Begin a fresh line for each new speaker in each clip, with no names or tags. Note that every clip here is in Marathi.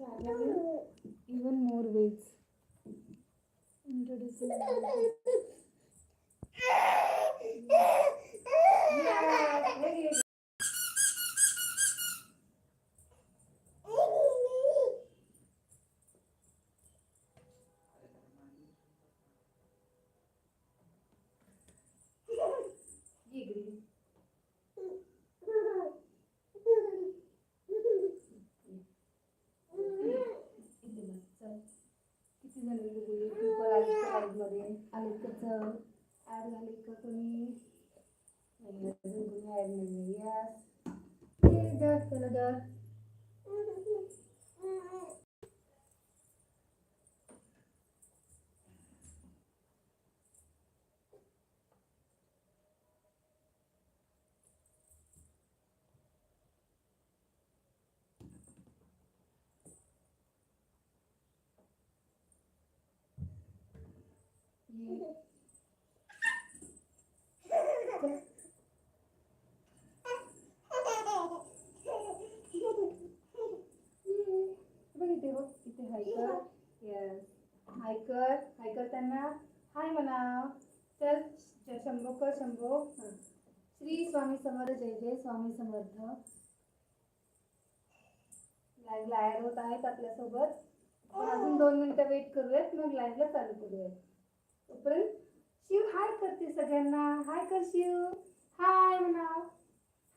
even more ways. Introducing आले ॲड झाले का कोणी? अजून कोणी ॲड नाही यस ये दर ये चल. ये. बघ इथे हायकर येस हायकर हायकर त्यांना हाय म्हणा चल शंभो कर शंभो. श्री स्वामी समर्थ जय जय स्वामी समर्थ. लाईव्ह लायर होत आहेत आपल्यासोबत. अजून दोन मिनिटं वेट करूयात मग लाईव्हला चालू करूयात. तोपर्यंत शिव हाय करते सगळ्यांना. हाय कर शिव. हाय म्हणा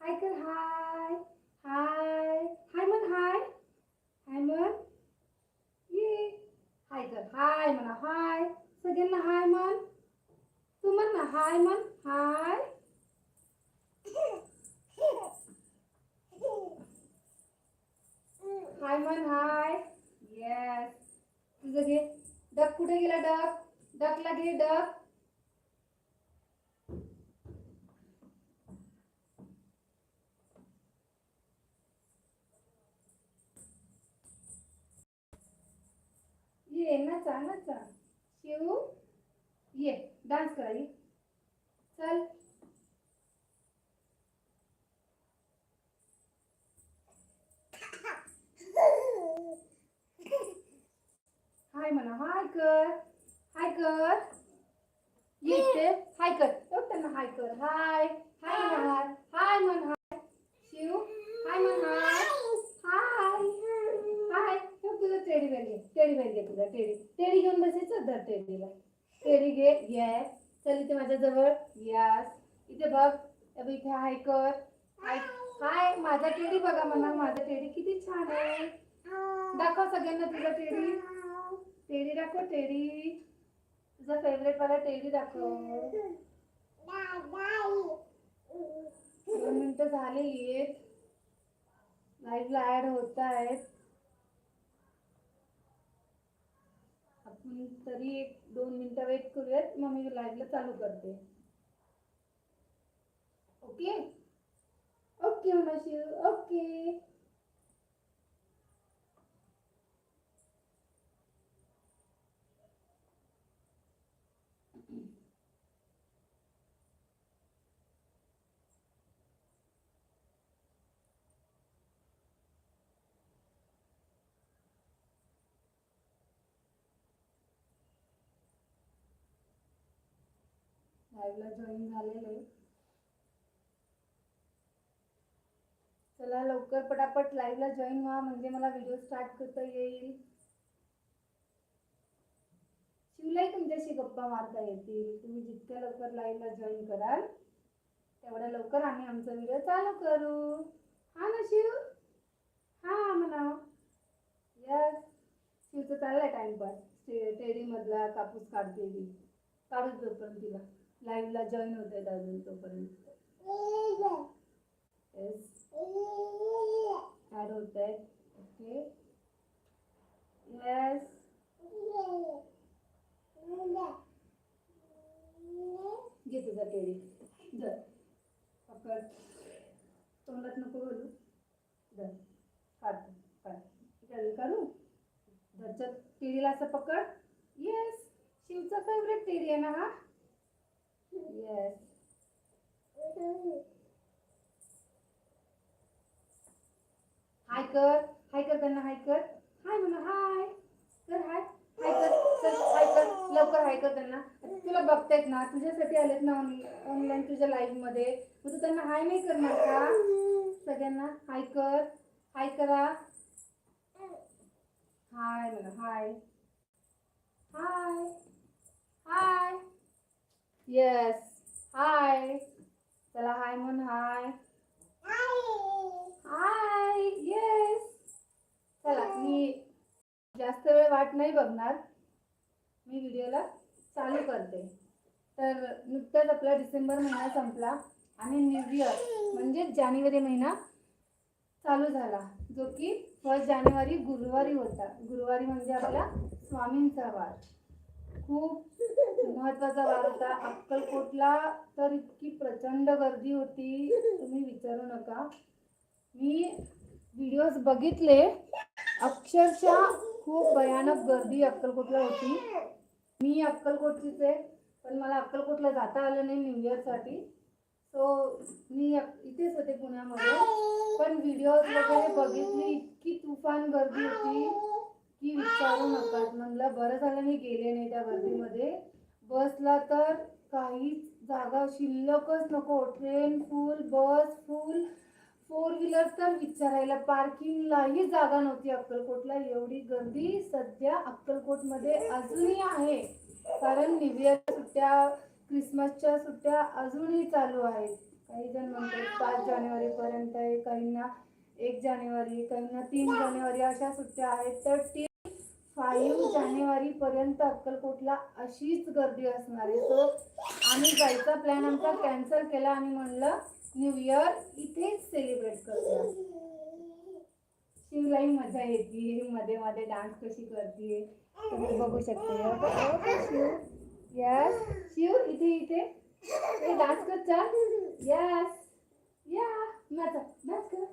हाय कर हाय. हाय. हाय म्हण हाय. हाय म्हण हाय कर हाय म्हणा हाय. सगळ्यांना हाय म्हण. तू म्हण ना हाय म्हण. हाय. हाय म्हण हाय. येस तुझं घे. डक कुठे गेला डक? डकला घे डक. ये नाचा नाचा. शिव ये डान्स करा ये. चल. हाय म्हणा हाय कर. हाय कर. ये इथे. हाय कर. बघ त्यांना हाय कर. हाय. हाय म्हणा हाय म्हण हाय शिव हाय म्हण हाय हाय. तुला तुझं टेडी बेल घे टेडी बेल घे तुझा टेडी टेडी घेऊन बसायचं धर टेडीला टेडी घे येस चल इथे माझ्याजवळ यास इथे बघ अब इथे हाय कर. हाय हाय माझा टेडी बघा म्हणा माझा टेडी किती छान आहे. दाखव सगळ्यांना तुझा टेडी टेडी दाखव टेडी तुझा फेवरेट मला टेडी दाखव. दोन मिनिटं झाले येत. लाईव्हला ऍड होत आहेत आपण तरी एक दोन मिनिटं वेट करूयात. मग मी लाईव्हला चालू करते. ओके ओके म्हणा ओके लाईव्हला जॉईन झालेले. चला लवकर पटापट लाईव्हला जॉईन व्हा म्हणजे मला व्हिडिओ स्टार्ट करता येईल. शिवलाही तुमच्याशी गप्पा मारता येतील. तुम्ही जितक्या लवकर लाईव्हला जॉईन कराल तेवढ्या लवकर आम्ही आमचा व्हिडिओ चालू करू. हा ना शिव हा म्हणा यस शिवचं चाललाय टाइमपास टेडी मधला कापूस काढते ती. काढूच जोपर्यंत तिला. लाईव्हला जॉईन होत आहेत अजून तोपर्यंत. येस ॲड होत आहेत. ओके येस घे तुझा केळी धर. पकड. तोंडात नको बोलू धर. काढ. काढ. काढू? धरच्या टेडीला असं पकड. येस शिवचा फेवरेट टेरी आहे ना हा? येस हाय कर हाय कर त्यांना हाय कर हाय म्हणा हाय कर हाय हाय कर चल हाय कर लवकर हाय कर त्यांना तुला बघतायत ना तुझ्यासाठी आलेत ना ऑनलाईन तुझ्या लाईव्हमध्ये. मग तू त्यांना हाय नाही करणार का? सगळ्यांना हाय कर हाय करा हाय म्हणा हाय हाय हाय येस हाय चला हाय म्हण हाय हाय येस चला मी जास्त वेळ वाट नाही बघणार. मी व्हिडिओला चालू करते. तर नुकताच आपला डिसेंबर महिना संपला आणि न्यू इयर म्हणजे जानेवारी महिना चालू झाला. जो की फर्स्ट जानेवारी गुरुवारी होता. गुरुवारी म्हणजे आपला स्वामींचा वार. खूप महत्त्वाचा वार होता. अक्कलकोटला तर इतकी प्रचंड गर्दी होती तुम्ही विचारू नका. मी व्हिडिओज बघितले. अक्षरशः खूप भयानक गर्दी अक्कलकोटला होती. मी अक्कलकोटचीच आहे पण मला अक्कलकोटला जाता आलं नाही न्यू इयरसाठी सो मी इथेच होते पुण्यामध्ये. पण व्हिडिओज वगैरे बघितली इतकी तुफान गर्दी होती. की विचारू नका. म्हणलं बरं झालं मी गेले नाही त्या गर्दीमध्ये. बसला तर काहीच जागा शिल्लकच नको. Train full bus full four wheeler तर विचारायला पार्किंगलाही जागा नव्हती अक्कलकोटला. एवढी गर्दी सध्या अक्कलकोटमध्ये अजूनही आहे. कारण न्यू इयर सुट्ट्या क्रिसमसच्या सुट्ट्या अजूनही चालू आहेत. काही जण म्हणतात पाच जानेवारीपर्यंत आहे. काहींना एक जानेवारी काहींना तीन जानेवारी अशा सुट्ट्या आहेत. तर ती फाईव्ह जानेवारीपर्यंत अक्कलकोटला अशीच गर्दी असणार आहे. सो आम्ही जायचा प्लॅन आमचा कॅन्सल केला आणि म्हणलं न्यू इयर इथेच सेलिब्रेट करूया. शिवलाही मजा येते मध्ये मध्ये डान्स कशी करते तुम्ही बघू शकते. हो, हो, हो, शिव. यस शिव इथे इथे. डान्स कर चल. यस या नाचा डान्स कर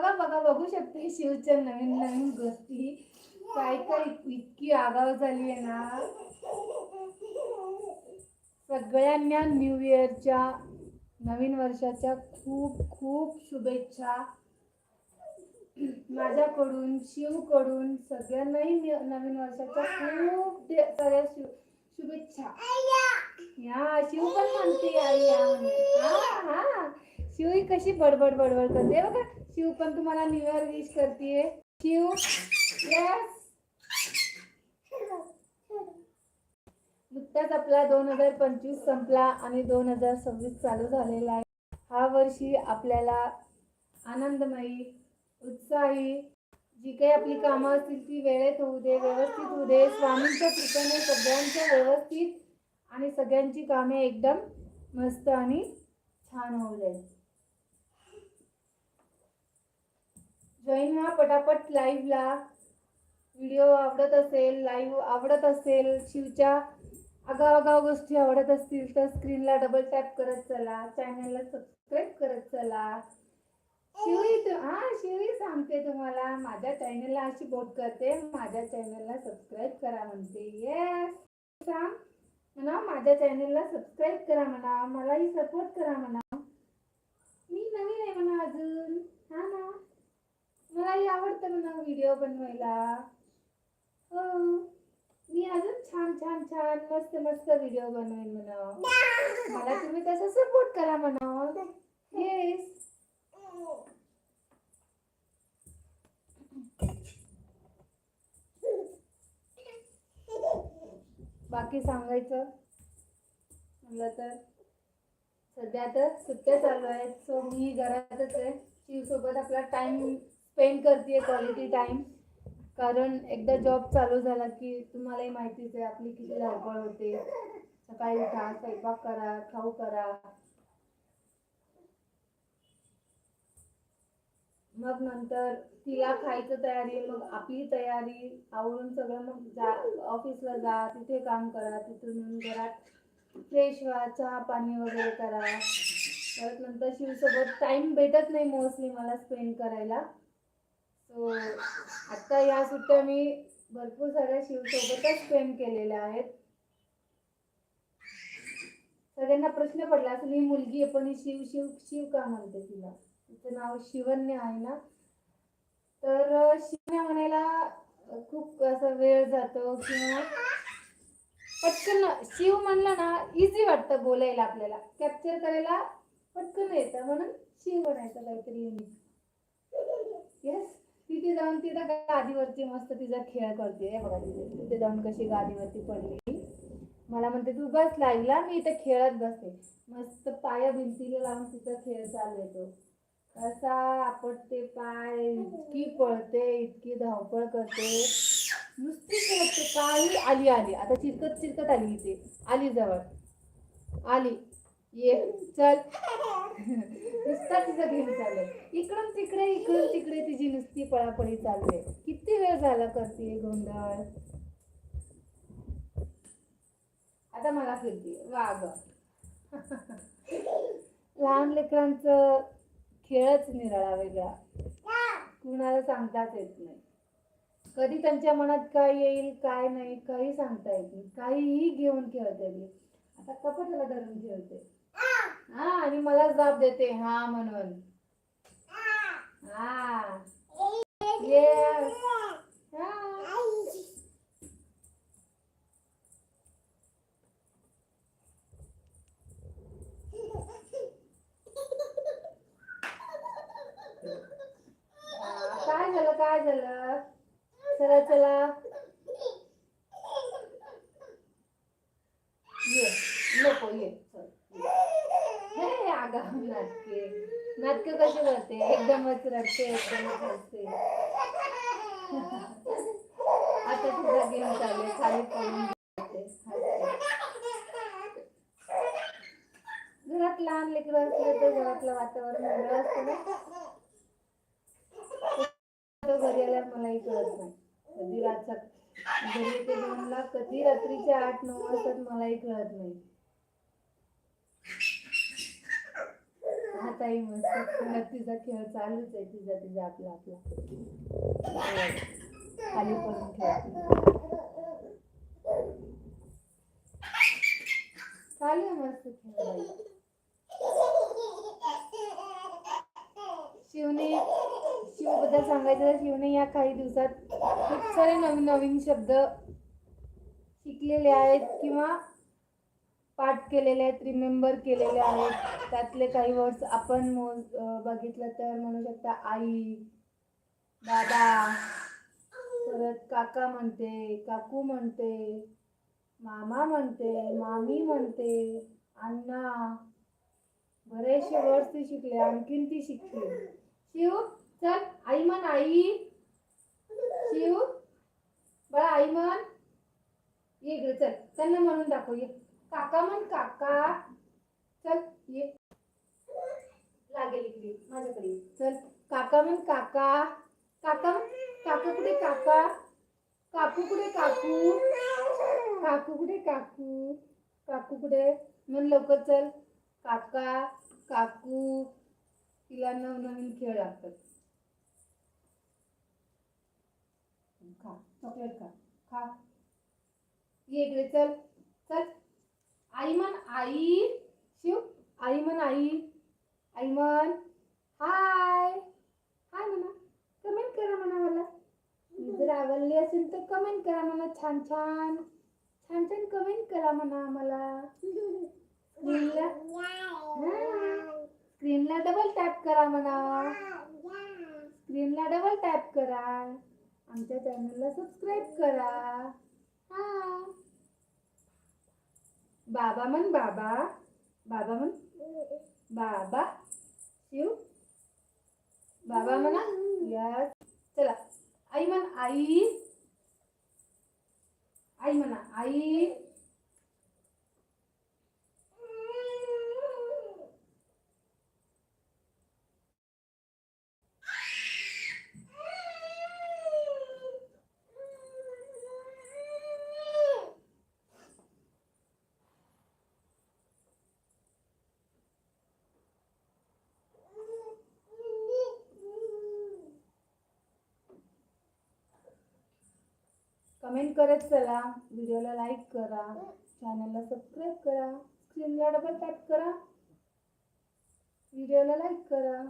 बघा बघा बघू शकते शिवच्या नवीन नवीन गोष्टी. काय काय इतकी आगाव झाली आहे ना. सगळ्यांना न्यू इयरच्या नवीन वर्षाच्या खूप खूप शुभेच्छा. माझ्याकडून शिवकडून सगळ्यांनाही नवीन वर्षाच्या खूप साऱ्या शु शुभेच्छा. या शिव पण म्हणते आई या हा हा. शिव ही कशी बडबड बडबड करते. बघा शिव पण तुम्हाला न्यू इयर विश करते शिव यस नुकताच आपला दोन हजार पंचवीस संपला आणि दोन हजार सव्वीस चालू झालेला आहे. हा वर्षी आपल्याला आनंदमयी उत्साही जी काही आपली कामं असतील ती वेळेत होऊ दे व्यवस्थित होऊ दे. स्वामींच्या कृपेने सगळ्यांच्या व्यवस्थित आणि सगळ्यांची कामे एकदम मस्त आणि छान होऊ दे. जॉईन व्हा पटापट लाईव्हला व्हिडिओ आवडत असेल लाईव्ह आवडत असेल शिवच्या आगाव गोष्टी आवडत असतील तर स्क्रीनला डबल टॅप करत चला. चॅनलला सबस्क्राईब करत चला. शिवी हा शिवी सांगते तुम्हाला. माझ्या चॅनलला अशी बोट करते. माझ्या चॅनलला सबस्क्राईब करा म्हणते. येस सांग. म्हणा माझ्या चॅनलला सबस्क्राईब करा म्हणा. मलाही सपोर्ट करा म्हणा. मी नवीन आहे म्हणा अजून. हा ना. मलाही आवडतं म्हणा व्हिडिओ बनवायला. हो. मी अजून छान छान छान मस्त मस्त व्हिडिओ बनवेन म्हणा. मला तुम्ही तसं सपोर्ट करा म्हणा. येस बाकी सांगायचं? म्हणलं तर? सध्या तर सुट्ट्या चालू आहेत सो मी घरातच आहे. शिवसोबत आपला टाइम स्पेंड करते क्वालिटी टाइम कारण एकदा जॉब चालू झाला की तुम्हालाही माहितीच आहे आपली किती धावपळ होते. सकाळी उठा स्वयंपाक करा खाऊ करा. मग नंतर तिला खायचं तयारी मग आपली तयारी आवरून सगळं मग जा ऑफिसला जा तिथे काम करा तिथून येऊन घरात फ्रेश व्हा चहा पाणी वगैरे करा. परत नंतर शिवसोबत टाइम भेटत नाही मोस्टली मला स्पेंड करायला. सो आत्ता या सुट्ट्या मी भरपूर साऱ्या शिवसोबतच स्पेंड केलेल्या आहेत. सगळ्यांना प्रश्न पडला असेल ही मुलगी आहे पण ही शिव शिव शिव का म्हणते तिला? तिचं नाव शिवन्य आहे ना? तर शिवन्य म्हणायला खूप असा वेळ जातो किंवा पटकन शिव म्हणलं ना इझी वाटतं बोलायला आपल्याला. कॅप्चर करायला पटकन येतं म्हणून शिव म्हणायचं काहीतरी युनिक येस तिथे जाऊन तिथं गादीवरती मस्त तिचा खेळ करते. बघा तिथे तिथे जाऊन कशी गादीवरती पडली. मला म्हणते तू बस लागला मी इथे खेळत बसते. मस्त पाया भिंतीला लावून तिचा खेळ चालू येतो असा आपटते पाय इतकी पळते इतकी धावपळ करते. नुसती खेळते काही आली आली. आता चिरकत चिरकत आली इथे. आली जवळ. आली. ये चल. नुसता तिचा गेम चालू इकडून तिकडे इकडून तिकडे तिची नुसती पळापळी चालू आहे. किती वेळ झाला करते गोंधळ? आता मला फिरते. वाग लहान लेकरांचं खेळच निराळा वेगळा. कुणाला सांगताच येत नाही. कधी त्यांच्या मनात काय येईल काय नाही काही सांगता येत नाही. काहीही घेऊन खेळते मी आता कपाटाला धरून खेळते. हा आणि मला जाब देते हा म्हणून. हा. हा, काय झालं काय झालं? चला चला ये नको ये चल ये. हे आगाऊ नाटके नाटक असते एकदमच रडते एकदमच हसते. आता तुझा गेम चालू आहे खाली पडून घरात लहान लेकरं असले तर घरातलं वातावरण वेगळं असतं ना. तो घरी आल्यावर मलाही कळत नाही. कधी रात्र घरी ते दोनला कधी रात्रीच्या आठ नऊ वाजतात मलाही कळत नाही. हा ताई मस्त नक्कीचा तिचा खेळ चालूच आहे तिचा तिचा आपला आपला. खाली पडून खेळते चालू आहे मस्त खेळ शिवने शिवबद्दल सांगायचं तर शिवने या काही दिवसात खूप सारे नवीन नवीन शब्द शिकलेले आहेत किंवा पाठ केलेले आहेत रिमेंबर केलेले आहेत. त्यातले काही वर्ड्स आपण मोज बघितलं तर म्हणू शकता आई दादा परत काका म्हणते काकू म्हणते मामा म्हणते मामी म्हणते अण्णा. बरेचसे वर्ड्स ती शिकले आणखीन ती शिकते शिव चल आई म्हण आई. शिव बळा आई म्हण. ये इकडे चल त्यांना म्हणून दाखव ये. काका म्हण काका चल ये. लागेल इकडे माझ्याकडे. चल काका म्हण काका काका काका कुठे काका? काकू कुठे काकू? काकू कुठे काकू? काकू कुठे? म्हण लवकर चल. काका काकू तिला नवनवीन खेळ लागतात. खा चॉकलेट खा. खा. ये इकडे चल. चल. आई म्हण आई शिव आई म्हण आई आई म्हण हाय. हाय म्हणा. कमेंट करा म्हणा मला. जर आवडली असेल तर कमेंट करा म्हणा. छान छान. छान छान कमेंट करा म्हणा आम्हाला. स्क्रीनला स्क्रीनला डबल टॅप करा म्हणा. स्क्रीनला डबल टॅप करा. आमच्या चॅनलला सबस्क्राईब करा. हा. बाबा म्हण बाबा बाबा म्हण बाबा शिव बाबा म्हणा यस चला. आई म्हण आई. आई म्हणा आई. कमेंट करत चला. व्हिडिओला लाईक करा. चॅनलला सबस्क्राईब करा. स्क्रीनला डबल टॅप करा. व्हिडिओला लाईक करा.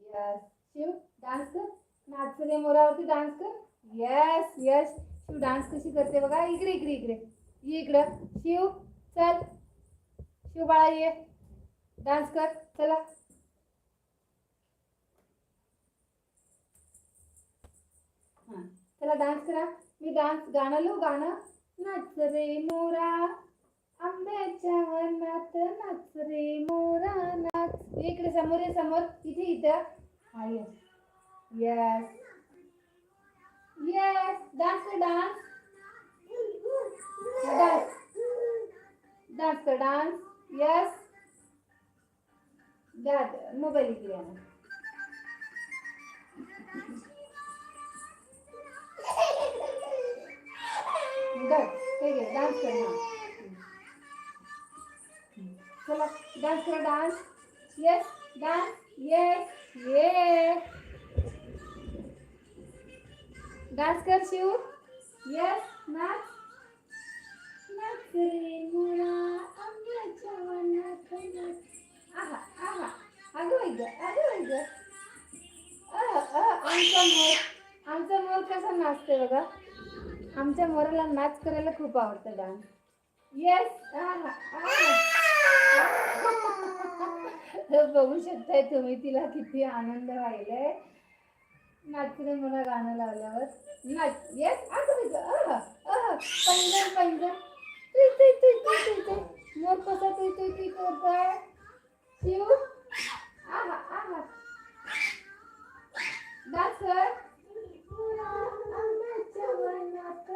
यस शिव डान्स कर. नाच रे मोरावरती डान्स कर. येस यस शिव डान्स कशी करते बघा. इकडे इकडे इकडे. ये इकडं. शिव चल. शिव बाळा ये. डान्स कर. चला. त्याला चला डान्स करा. मी डान्स गाणं लो गाणं. नाच रे मोरा. आंब्याच्या वनात नाच रे मोरा नाच. इकडे समोर आहे समोर. इथे इथं. हा येस येस येस डान्स कर डान्स डान्स डान्स कर डान्स येस दॅट मोबाईल इकडे आणा. Good. ठीक आहे डान्स कर ना चला डान्स करा डान्स येस डान्स येस ये डान्स कर शिव। येस नाच नाच रे मुळा आंब्याच्या वनात नाच आहा आहा अगं बाई गं अगं बाई गं अह, अह, आमचा मोर आमचा मोर कसा नाचते बघा आमच्या मोराला नाच करायला खूप आवडतं डान्स. येस बघू शकताय तुम्ही तिला किती आनंद व्हायलाय. नाचले मला गाणं लावल्यावर. नाच येस पैंजण पैंजण. तुई तुई तुई तुई तुई तुई. मोर कसा तुई तुई तुई करताय शिव. आहा आहा. डान्स कर.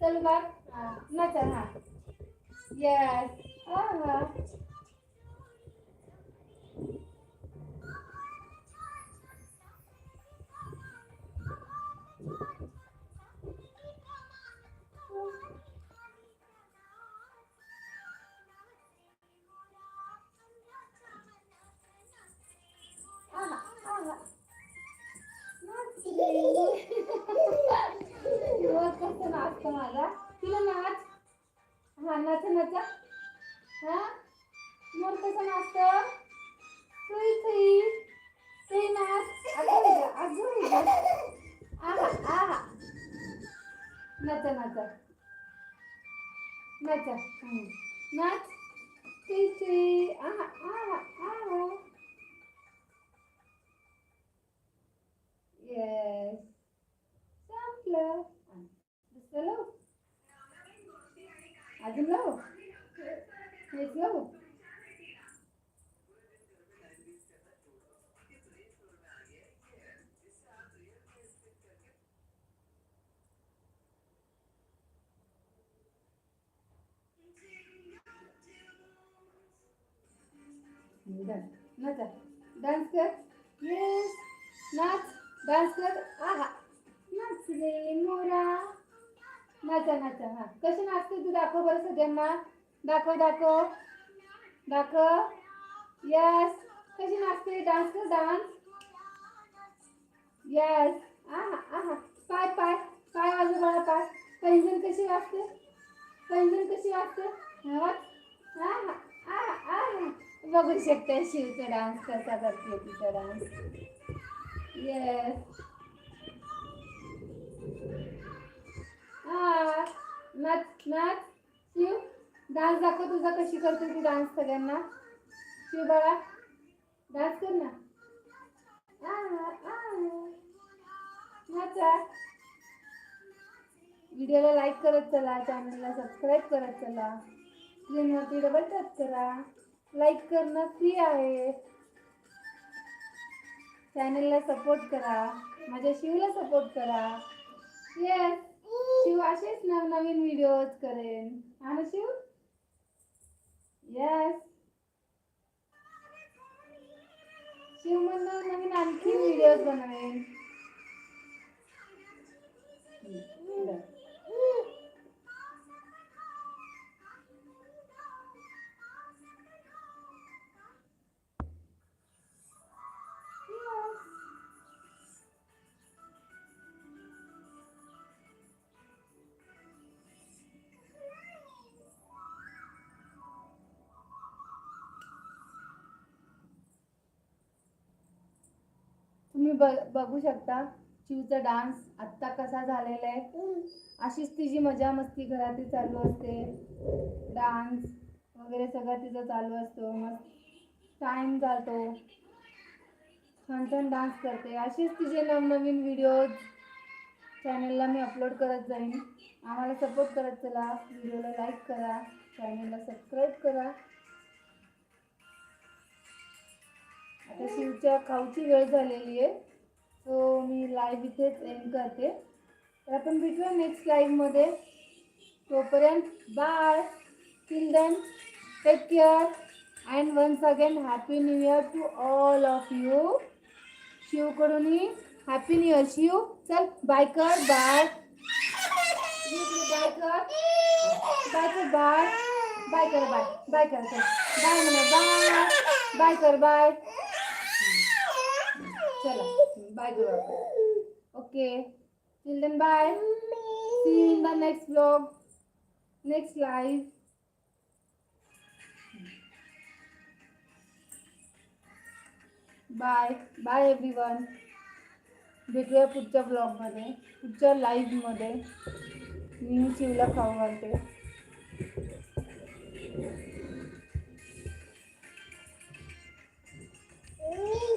चल बाय हा चल हा. येस हा. आहा, आहा. नाच माझा तुला नाच हा नाच नाचा. हा? मोर कसं नाचतो. तुई तुई ते नाच. अजून अजून आहा आहा. नाचा नाचा. नाचा. नाच. तुई तुई आहा आहा येस संपलं दुसरं लावू अजून लावू हेच लावू डान्स कर. येस नाच डान्स कर आहा नाच मोरा नाचा नाचा हा कसे नाचते तू दाखव बरं सगळ्यांना दाखव दाखव दाखव यस कशी नाचते डान्स कर डान्स यस आहा आहा पाय पाय पाय वाजव बाळा पाय पैंजण कशी वाजते पैंजण कशी वाजते हा वाज. आहा आहा आहा बघू शकते शिवचा डान्स कसा करते तिचा डान्स येस हा नाच नाच शिव डान्स दाखव तुझा कशी करते ती डान्स सगळ्यांना. शिव बाळा डान्स कर ना. नाचा. व्हिडिओला लाईक करत चला चॅनलला सबस्क्राईब करत चला. स्क्रीनवरती डबल टच करा. लाईक करणं फ्री आहे. चॅनलला सपोर्ट करा. माझ्या शिवला सपोर्ट करा. येस शिव असेच नवनवीन व्हिडिओज करेन. हा शिव? येस शिव म्हणून नवीन आणखी व्हिडिओज बनवेन तुम्ही ब बघू शकता शिवचा डान्स आत्ता कसा झालेला आहे. अशीच तिची मजा मस्ती घरातील चालू असते. डान्स वगैरे सगळं तिचं चालू असतो. मस्त टाईम जातो. छान छान डान्स करते. अशीच तिचे नवनवीन व्हिडिओज चॅनलला मी अपलोड करत जाईन. आम्हाला सपोर्ट करत चला. व्हिडिओला लाईक करा. चॅनलला सबस्क्राईब करा. आता शिवच्या खाऊची वेळ झालेली आहे. सो मी लाईव्ह इथेच एंड करते. तर आपण भेटूया नेक्स्ट लाईव्हमध्ये तोपर्यंत bye till then take care and once again happy new year to all of you शिवकडूनही happy new year Shiv चल बाय कर बाय बाय कर. बाय कर बाय बाय कर बाय बाय कर बाय म्हणा बाय बाय कर बाय चलो bye okay children bye see in the next blog next live bye bye everyone भेटूया पुढच्या ब्लॉगमध्ये पुढच्या लाईव्हमध्ये मी शिवला खाऊ घालते Ooh.